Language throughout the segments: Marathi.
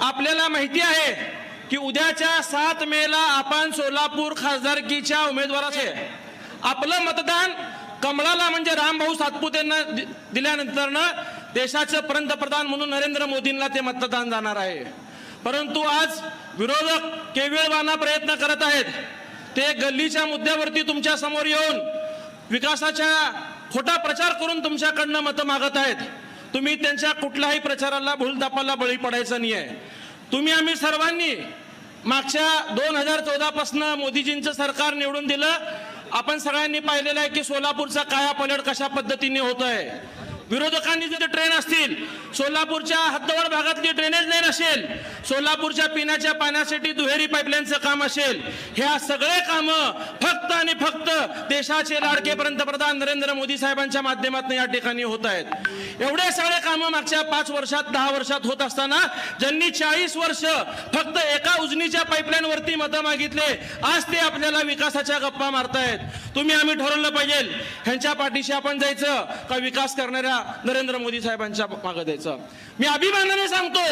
आपल्याला माहिती आहे की उद्याच्या सात मेला आपण सोलापूर खासदारकीच्या उमेदवाराचे. आपलं मतदान कमळाला म्हणजे रामभाऊ सातपुतेंना दि- दिल्यानंतरनं देशाचे पंतप्रधान म्हणून नरेंद्र मोदींना ते मतदान जाणार आहे. परंतु आज विरोधक केविळवाना प्रयत्न करत आहेत. ते गल्लीच्या मुद्द्यावरती तुमच्यासमोर येऊन विकासाच्या खोटा प्रचार करून तुमच्याकडनं मतं मागत आहेत. तुम्ही त्यांच्या कुठल्याही प्रचाराला भूलतापाला बळी पडायचं नाही आहे तुम्ही आम्ही सर्वांनी मागच्या दोन हजार चौदापासनं मोदीजींचं सरकार निवडून दिलं. आपण सगळ्यांनी पाहिलेलं आहे की सोलापूरचा काया पलट कशा पद्धतीने होत आहे विरोधकांनी जर ट्रेन असतील सोलापूरच्या हद्दवर भागातली ट्रेनेच असेल सोलापूरच्या पिण्याच्या पाण्यासाठी दुहेरी पाईपलाईनचं काम असेल ह्या सगळे कामं फक्त आणि फक्त देशाचे लाडके पंतप्रधान नरेंद्र मोदी साहेबांच्या माध्यमातून या ठिकाणी होत आहेत. एवढे सगळे कामं मागच्या पाच वर्षात दहा वर्षात होत असताना ज्यांनी चाळीस वर्ष फक्त एका उजनीच्या पाईपलाईन वरती मतं मागितले आज ते आपल्याला विकासाच्या गप्पा मारतायत. तुम्ही आम्ही ठरवलं पाहिजे ह्यांच्या पाठीशी आपण जायचं का विकास करणाऱ्या नरेंद्र मोदी साहेबांच्या मागे द्यायचं मी अभिमानाने सांगतो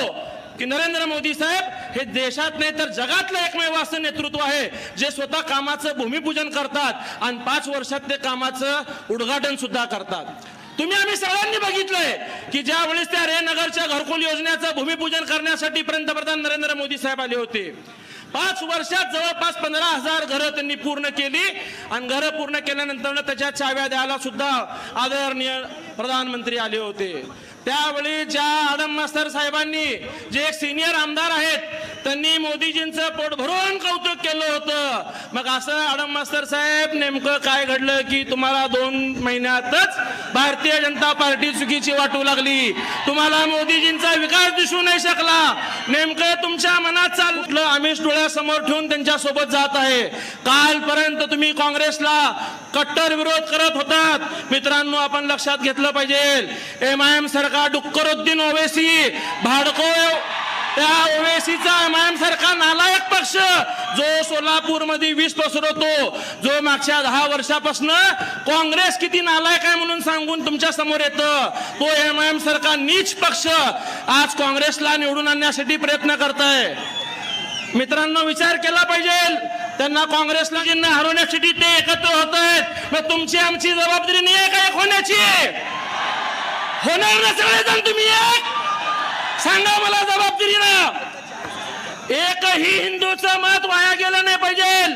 की नरेंद्र मोदी साहेब हे देशात नाही तर जगातलं एकमेव असं नेतृत्व आहे जे स्वतः कामाचं भूमिपूजन करतात आणि पाच वर्षात ते कामाचं उद्घाटन सुद्धा करतात. तुम्ही आम्ही सगळ्यांनी बघितलंय की ज्या वेळेस त्या रेनगरच्या घरकुल योजनेचं भूमिपूजन करण्यासाठी पंतप्रधान नरेंद्र मोदी साहेब आले होते. पाच वर्षात जवळपास पंधरा हजार घरं त्यांनी पूर्ण केली आणि घरं पूर्ण केल्यानंतर त्याच्या चाव्या द्यायला सुद्धा आदरणीय प्रधानमंत्री आले होते. त्यावेळी ज्या आडम मास्तर साहेबांनी जे एक सिनियर आमदार आहेत त्यांनी मोदीजींचं पोट भरून कौतुक केलं होतं. मग असं आडम मास्तर साहेब नेमकं काय घडलं की तुम्हाला दोन महिन्यातच भारतीय जनता पार्टी चुकीची वाटू लागली. तुम्हाला मोदीजींचा विकास दिसू नाही शकला. नेमकं तुमच्या मनात चाल उठलं डोळ्यासमोर ठेवून त्यांच्यासोबत जात आहे. कालपर्यंत तुम्ही काँग्रेसला कट्टर विरोध करत होतात. मित्रांनो आपण लक्षात घेतलं पाहिजे. एम आय एम सरकार डुक्करुद्दीन ओवेसी भाडको त्या ओवेसीचा एम आय एम सरकार नालायक पक्ष. जो सोलापूरमध्ये पसरवतो जो मागच्या दहा वर्षापासून काँग्रेस किती नालायक आहे म्हणून सांगून तुमच्यासमोर येतं. तो एम आय एम सरकार नीच पक्ष आज काँग्रेसला निवडून आणण्यासाठी प्रयत्न करत आहे मित्रांनो विचार केला पाहिजे. त्यांना काँग्रेसला जिन्ना हरवण्यासाठी ते एकत्र होत आहेत मग तुमची आमची जबाबदारी नाही आहे का एक. होण्याची होणार ना सगळेजण तुम्ही एक? सांगा मला जबाबदारी ना. एकही हिंदूचं मत वाया गेलं नाही पाहिजे.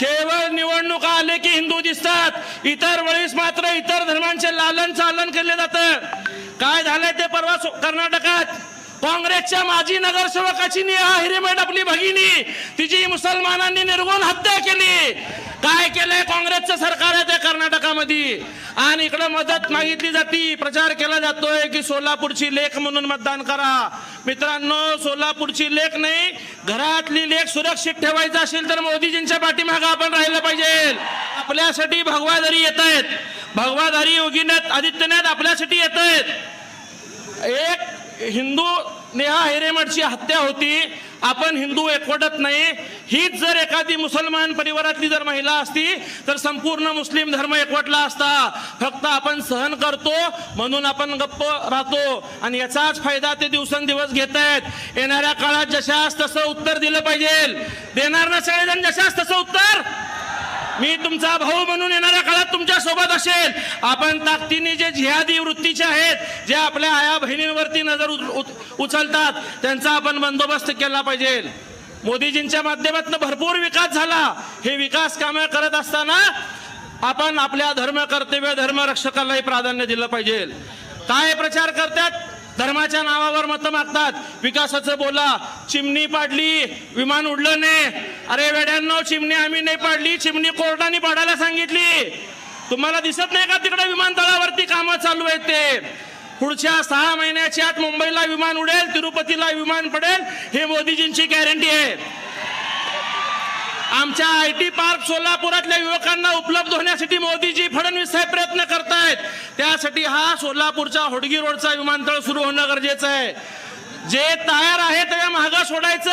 केवळ निवडणुका आले की हिंदू दिसतात. इतर वेळेस मात्र इतर धर्मांचे लालन चालन केले जातं. काय झालंय ते परवा कर्नाटकात? काँग्रेसच्या माजी नगरसेवकाची नेहा हिरेमठ आपली भगिनी. तिची मुसलमानांनी निर्गुण हत्या केली. काय केलंय काँग्रेसचं सरकार आहे त्या कर्नाटकामध्ये? आणि इकडं मदत मागितली जाती. प्रचार केला जातोय की सोलापूरची लेख म्हणून मतदान करा. मित्रांनो सोलापूरची लेख नाही घरातली लेख सुरक्षित ठेवायचा असेल तर मोदीजींच्या पाठीमागं आपण राहिलं पाहिजे. आपल्यासाठी भगवाधारी येत आहेत. भगवाधारी योगीनाथ आदित्यनाथ आपल्यासाठी येत आहेत. एक हिंदू नेहा हेरेमठची हत्या होती. आपण हिंदू एकवटत नाही. हीच जर एखादी मुसलमान परिवारातली जर महिला असती तर संपूर्ण मुस्लिम धर्म एकवटला असता. फक्त आपण सहन करतो म्हणून आपण गप्प राहतो. आणि याचाच फायदा ते दिवसेंदिवस घेत आहेत येणाऱ्या काळात जशास तसं उत्तर दिलं पाहिजे. देणार ना सगळेजण जशास तसं उत्तर? मी तुमचा भाऊ म्हणून येणाऱ्या तुमच्यासोबत असेल. आपण ताकदीने जे जिहादी वृत्तीचे आहेत जे आपल्या आया बहिणींवरती नजर उचलतात त्यांचा आपण बंदोबस्त केला पाहिजे. मोदीजींच्या माध्यमातून भरपूर विकास झाला. हे विकास कामे करत असताना आपण आपल्या धर्म कर्तव्य धर्मरक्षकालाही प्राधान्य दिलं पाहिजे. काय प्रचार करतात? धर्माच्या नावावर मतं मागतात. विकासाचं बोला. चिमणी पाडली विमान उडलं नाही. अरे वेड्यांनो चिमणी आम्ही नाही पाडली. चिमणी कोर्टाने पाडायला सांगितली. तुम्हाला दिसत नाही का तिकडे विमानतळावरती कामं चालू आहेत ते? पुढच्या सहा महिन्याच्या आत मुंबईला विमान उडेल तिरुपतीला विमान पडेल हे मोदीजींची गॅरंटी आहे. आमच्या आय टी पार्क सोलापुरातल्या युवकांना उपलब्ध होण्यासाठी मोदीजी फडणवीस साहेब प्रयत्न करतायत. त्यासाठी हा सोलापूरचा होडगी रोडचा विमानतळ सुरू होणं गरजेचं आहे. जे तयार आहे ते महाग सोडायचं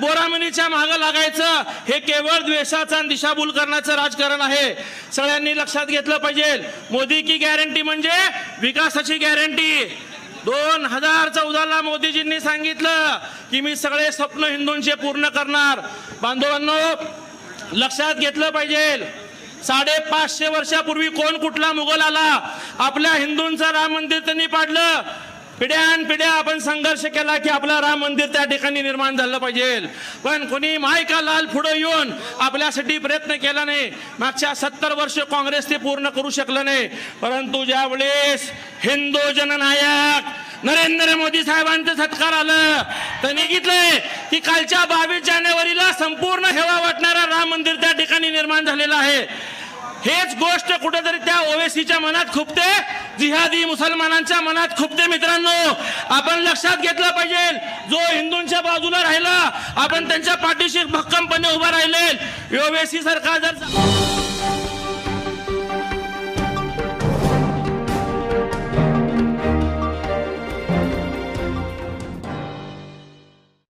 बोरामणीच्या मागं लागायचं हे केवळ द्वेषाचं आणि दिशाभूल करण्याचं राजकारण आहे. सगळ्यांनी लक्षात घेतलं पाहिजे. मोदी की गॅरंटी म्हणजे विकासाची गॅरंटी दोन हजार चौदाला मोदीजींनी सांगितलं की मी सगळे स्वप्न हिंदूंचे पूर्ण करणार. बांधवांनो लक्षात घेतलं पाहिजे. साडेपाचशे वर्षापूर्वी कोण कुठला मुघल आला? आपल्या हिंदूंचं राम मंदिर त्यांनी पाडलं. पिढ्यान पिढ्या आपण संघर्ष केला की आपलं राम मंदिर त्या ठिकाणी निर्माण झालं पाहिजे. पण कोणी मायका लाल पुढे येऊन आपल्यासाठी प्रयत्न केला नाही. मागच्या सत्तर वर्ष काँग्रेस ते पूर्ण करू शकलं नाही. परंतु ज्या वेळेस हिंदू जननायक नरेंद्र मोदी साहेबांचं सत्कार आलं तर निघितलंय की कालच्या बावीस जानेवारीला संपूर्ण हेवा वाटणारा राम मंदिर त्या ठिकाणी निर्माण झालेलं आहे. हेच गोष्ट कुठेतरी त्या ओवेसीच्या मनात खुपते. जिहादी मुसलमानांच्या मनात खुपते मित्रांनो. आपण लक्षात घेतलं पाहिजे जो हिंदूंच्या बाजूला राहिला आपण त्यांच्या पाठीशी भक्कमपणे उभा राहिले ओवेसी सरकार जर